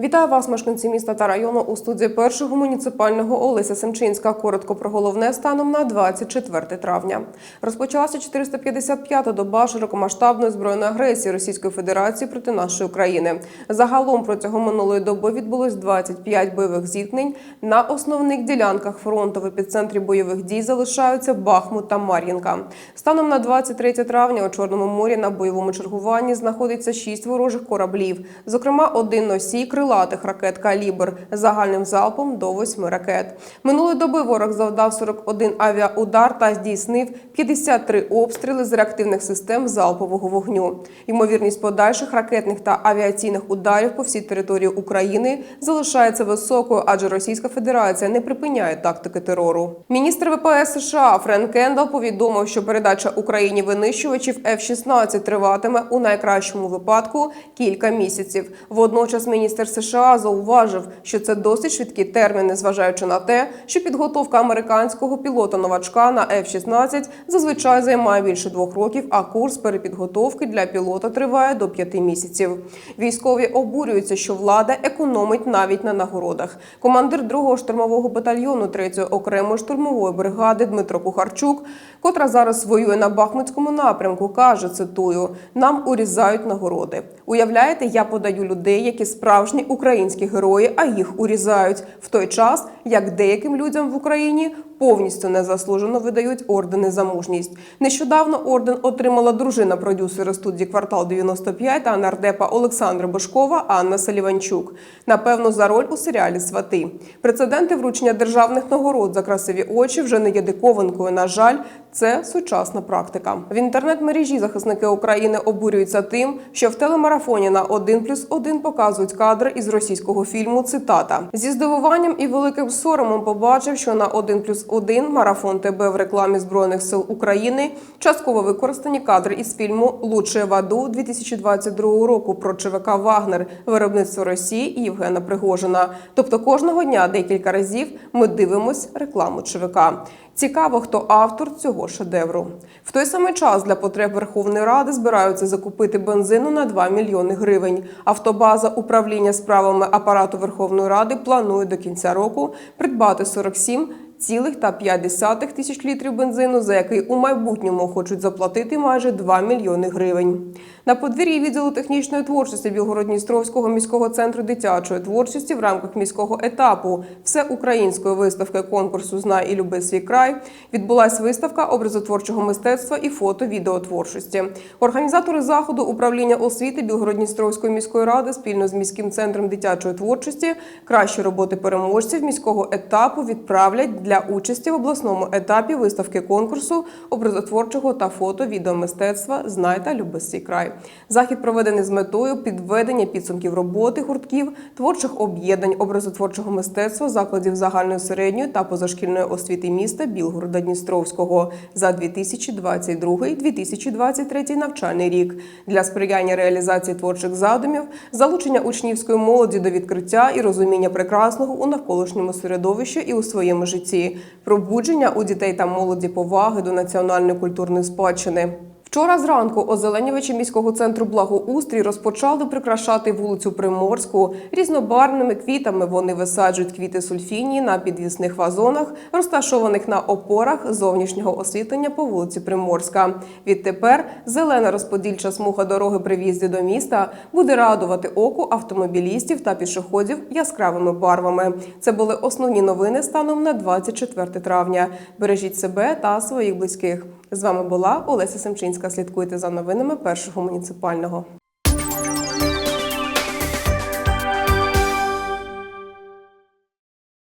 Вітаю вас, мешканці міста та району у студії першого муніципального Олеся Семчинська. Коротко про головне станом на 24 травня. Розпочалася 455-та доба широкомасштабної збройної агресії Російської Федерації проти нашої країни. Загалом протягом минулої доби відбулось 25 бойових зіткнень. На основних ділянках фронту в епіцентрі бойових дій залишаються Бахмут та Мар'їнка. Станом на 23 травня у Чорному морі на бойовому чергуванні знаходиться 6 ворожих кораблів, зокрема один носій крилатих ракет «Калібр» загальним залпом до 8 ракет. Минулої доби ворог завдав 41 авіаудар та здійснив 53 обстріли з реактивних систем залпового вогню. Ймовірність подальших ракетних та авіаційних ударів по всій території України залишається високою, адже Російська Федерація не припиняє тактики терору. Міністр ВПС США Френк Кендал повідомив, що передача Україні винищувачів F-16 триватиме у найкращому випадку кілька місяців. Водночас міністр США зауважив, що це досить швидкі терміни, зважаючи на те, що підготовка американського пілота новачка на F-16 зазвичай займає більше двох років, а курс перепідготовки для пілота триває до п'яти місяців. Військові обурюються, що влада економить навіть на нагородах. Командир 2-го штурмового батальйону 3-ї окремої штурмової бригади Дмитро Кухарчук, котра зараз воює на Бахмутському напрямку, каже: цитую: нам урізають нагороди. Уявляєте, я подаю людей, які справжні українські герої, а їх урізають в той час, як деяким людям в Україні повністю незаслужено видають ордени за мужність. Нещодавно орден отримала дружина продюсера студії Квартал 95 та нардепа Олександра Бошкова Анна Саліванчук. Напевно, за роль у серіалі Свати. Прецеденти вручення державних нагород за красиві очі вже не є диковинкою. На жаль, це сучасна практика. В інтернет-мережі захисники України обурюються тим, що в телемарафоні на 1 плюс 1 показують кадри із російського фільму. Цитата зі здивуванням і великим соромом побачив, що на 1 плюс 1 марафон ТБ в рекламі збройних сил України частково використані кадри із фільму Лучше в аду 2022 року про ЧВК Вагнер, виробництво Росії і Євгена Пригожина. Тобто кожного дня декілька разів ми дивимось рекламу ЧВК. Цікаво, хто автор цього шедевру. В той самий час для потреб Верховної Ради збираються закупити бензину на 2 мільйони гривень. Автобаза управління справами апарату Верховної Ради планує до кінця року придбати 47 Цілих та 5 тисяч літрів бензину, за який у майбутньому хочуть заплатити майже 2 мільйони гривень. На подвір'ї відділу технічної творчості Білгород-Дністровського міського центру дитячої творчості в рамках міського етапу всеукраїнської виставки конкурсу Знай і люби свій край відбулась виставка образотворчого мистецтва і фото-відеотворчості. Організатори заходу управління освіти Білгород-Дністровської міської ради спільно з міським центром дитячої творчості кращі роботи переможців міського етапу відправлять для участі в обласному етапі виставки конкурсу образотворчого та фото-відеомистецтва Знай та люби свій край. Захід проведений з метою підведення підсумків роботи гуртків, творчих об'єднань образотворчого мистецтва закладів загальної середньої та позашкільної освіти міста Білгорода Дністровського за 2022-2023 навчальний рік для сприяння реалізації творчих задумів, залучення учнівської молоді до відкриття і розуміння прекрасного у навколишньому середовищі і у своєму житті, пробудження у дітей та молоді поваги до національної культурної спадщини. Вчора зранку озеленювачі міського центру благоустрій розпочали прикрашати вулицю Приморську різнобарвними квітами. Вони висаджують квіти сульфінії на підвісних вазонах, розташованих на опорах зовнішнього освітлення по вулиці Приморська. Відтепер зелена розподільча смуга дороги при в'їзді до міста буде радувати оку автомобілістів та пішоходів яскравими барвами. Це були основні новини станом на 24 травня. Бережіть себе та своїх близьких. З вами була Олеся Семчинська. Слідкуйте за новинами першого муніципального.